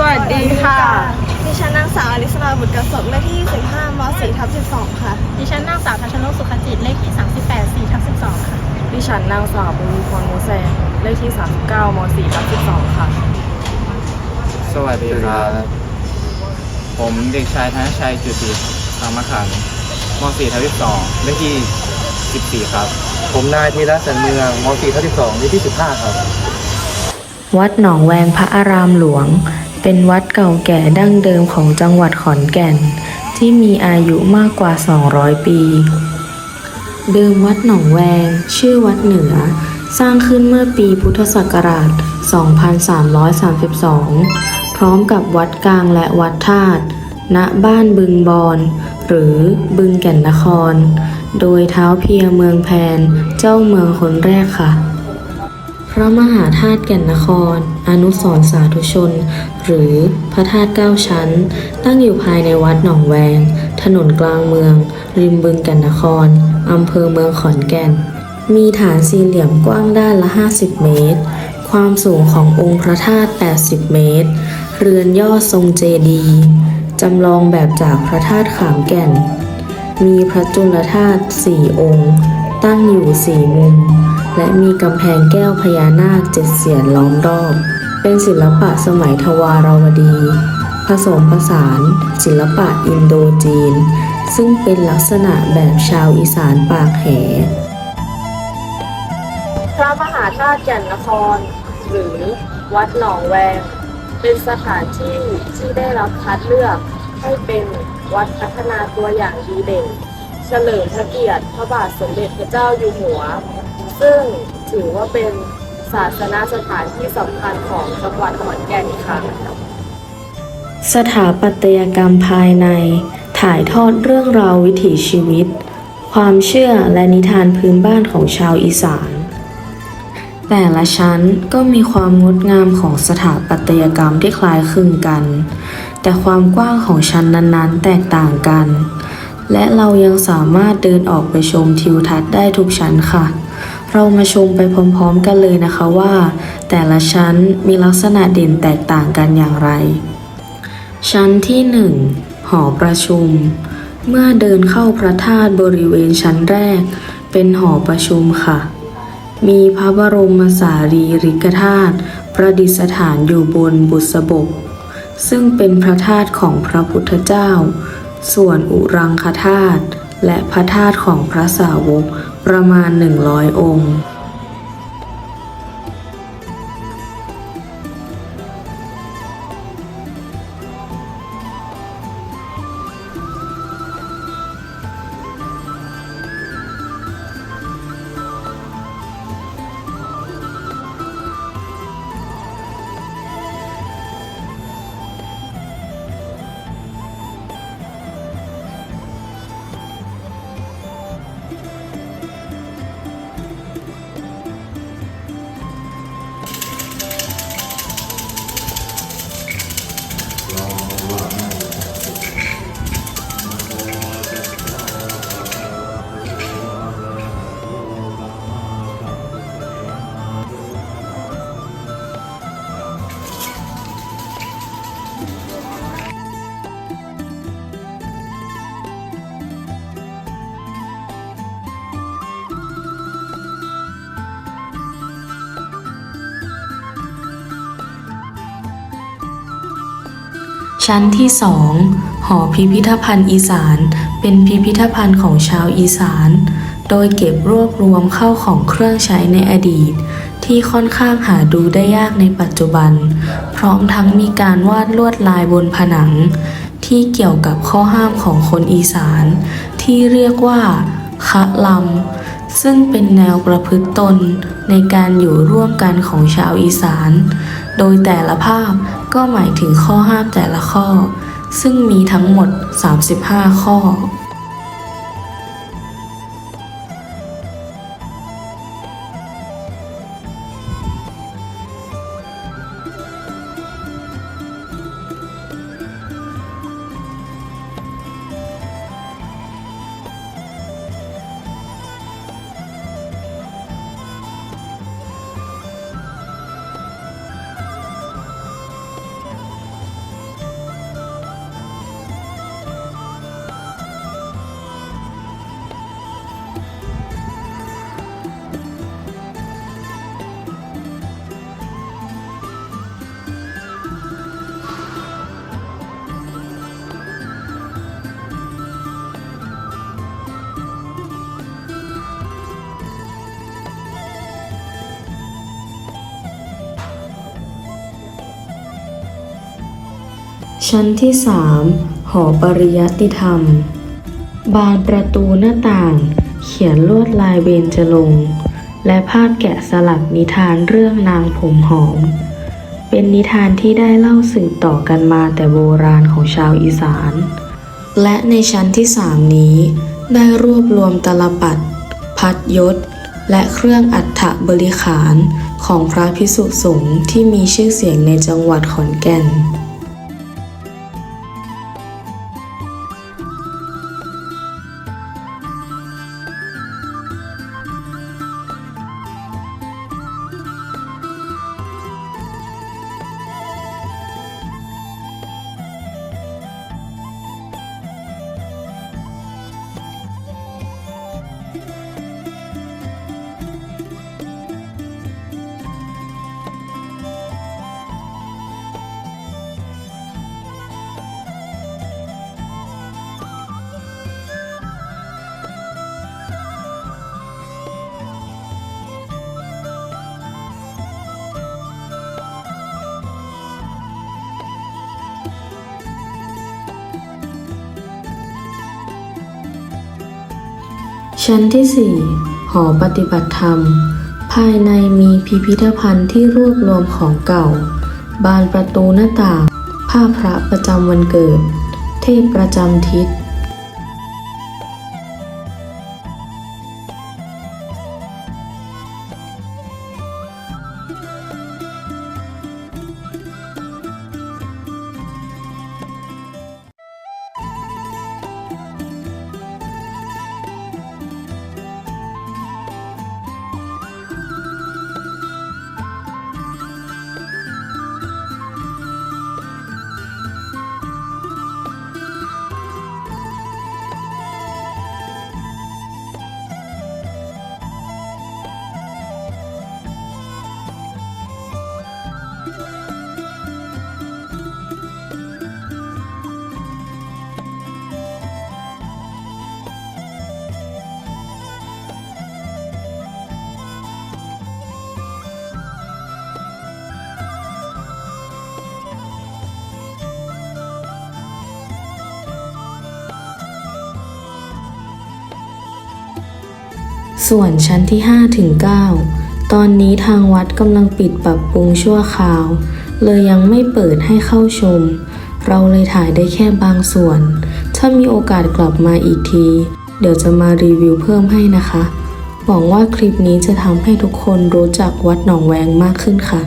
สวัสดีค่ะ ดิฉันนางสาวอลิสราบุตรกระสบเลขที่15ม4ทับ12 ค่ะ ดิฉันนางสาวทัชนกสุขจิตเลขที่ 38 4ทับ12 ค่ะ ดิฉันนางสาวบุญพรมูแซงเลขที่ 39ม4ทับ12 ค่ะ สวัสดีครับ ผมเด็กชายธนชัยจุติธรรมขันธ์ม .4 ทับ12 เลขที่ 14 ครับ ผมนายธีระสันเมืองม .4 ทับ12 เลขที่ 15 ครับ วัดหนองแวงพระอารามหลวง เป็นวัดเก่าแก่ดั้งเดิมของจังหวัดขอนแก่น ที่มีอายุมากกว่า 200 ปี เดิมวัดหนองแวง ชื่อวัดเหนือ สร้างขึ้นเมื่อปีพุทธศักราช 2332 พร้อมกับวัดกลางและวัดธาตุณบ้านบึงบอนหรือบึงแก่นนคร โดยเท้าเพียเมืองแพน เจ้าเมืองคนแรกค่ะ ระมหาธาตุแก่นนคร อนุสรสาธุชน หรือพระธาตุเก้าชั้น ตั้งอยู่ภายในวัดหนองแวง ถนนกลางเมือง ริมบึงแก่นนคร อำเภอเมืองขอนแก่น มีฐานสี่เหลี่ยมกว้างด้านละ 50 เมตร ความสูงขององค์พระธาตุ 80 เมตร เรือนยอดทรงเจดีย์จำลองแบบจากพระธาตุขามแก่น มีพระจุลธาตุสี่องค์ ตั้งอยู่สี่มุม และมีกำแพงแก้วพญานาคเจ็ดเสียนล้อมรอบ เป็นศิลปะสมัยทวารวดี ผสมผสานศิลปะอินโดจีน ซึ่งเป็นลักษณะแบบชาวอีสานปากแหพระมหาธาตุแก่นนคร หรือวัดหนองแวง เป็นสถานที่ที่ได้รับคัดเลือกให้เป็นวัดพัฒนาตัวอย่างดีเด่น เฉลิมพระเกียรติพระบาทสมเด็จพระเจ้าอยู่หัว ซึ่งถือว่าเป็นศาสนสถานที่สำคัญของจังหวัดขอนแก่นค่ะ สถาปัตยกรรมภายใน ถ่ายทอดเรื่องราววิถีชีวิต ความเชื่อและนิทานพื้นบ้านของชาวอีสาน แต่ละชั้นก็มีความงดงามของสถาปัตยกรรมที่คล้ายคลึงกัน แต่ความกว้างของชั้นนั้นๆ แตกต่างกัน และเรายังสามารถเดินออกไปชมทิวทัศน์ได้ทุกชั้นค่ะ เรามาชมไปพร้อมๆกันเลยนะคะว่า แต่ละชั้นมีลักษณะเด่นแตกต่างกันอย่างไร ชั้นที่ 1 หอประชุม เมื่อเดินเข้าพระธาตุบริเวณชั้นแรก เป็นหอประชุมค่ะ มีพระบรมสารีริกธาตุประดิษฐานอยู่บนบุษบก ซึ่งเป็นพระธาตุของพระพุทธเจ้า ส่วนอุรังคธาตุและพระธาตุของพระสาวกประมาณ 100 องค์ ชั้นที่สองหอพิพิธภัณฑ์อีสาน เป็นพิพิธภัณฑ์ของชาวอีสาน โดยเก็บรวบรวมเข้าของเครื่องใช้ในอดีต ที่ค่อนข้างหาดูได้ยากในปัจจุบัน พร้อมทั้งมีการวาดลวดลายบนผนัง ที่เกี่ยวกับข้อห้ามของคนอีสาน ที่เรียกว่าคะลำซึ่งเป็นแนวประพฤติตนในการอยู่ร่วมกันของชาวอีสาน โดยแต่ละภาพ ก็หมายถึงข้อห้ามแต่ละข้อ ซึ่งมีทั้งหมด 35 ข้อ ชั้นที่3หอปริยัติธรรม บานประตูหน้าต่าง เขียนลวดลายเบญจรงค์และภาพแกะสลักนิทานเรื่องนางผมหอม เป็นนิทานที่ได้เล่าสืบต่อกันมาแต่โบราณของชาวอีสาน และในชั้นที่3นี้ ได้รวบรวมตลปัด พัดยศ และเครื่องอัฐบริขารของพระพิสุสงฆ์ที่มีชื่อเสียงในจังหวัดขอนแก่น ชั้นที่ 4 หอปฏิบัติธรรม ภายในมีพิพิธภัณฑ์ที่รวบรวมของเก่า บานประตูหน้าต่าง ผ้าพระประจำวันเกิด เทพประจำทิศ ส่วนชั้นที่5ถึง9ตอนนี้ทางวัดกำลังปิดปรับปรุงชั่วคราว เลยยังไม่เปิดให้เข้าชม เราเลยถ่ายได้แค่บางส่วน ถ้ามีโอกาสกลับมาอีกที เดี๋ยวจะมารีวิวเพิ่มให้นะคะ หวังว่าคลิปนี้จะทำให้ทุกคนรู้จักวัดหนองแวงมากขึ้นค่ะ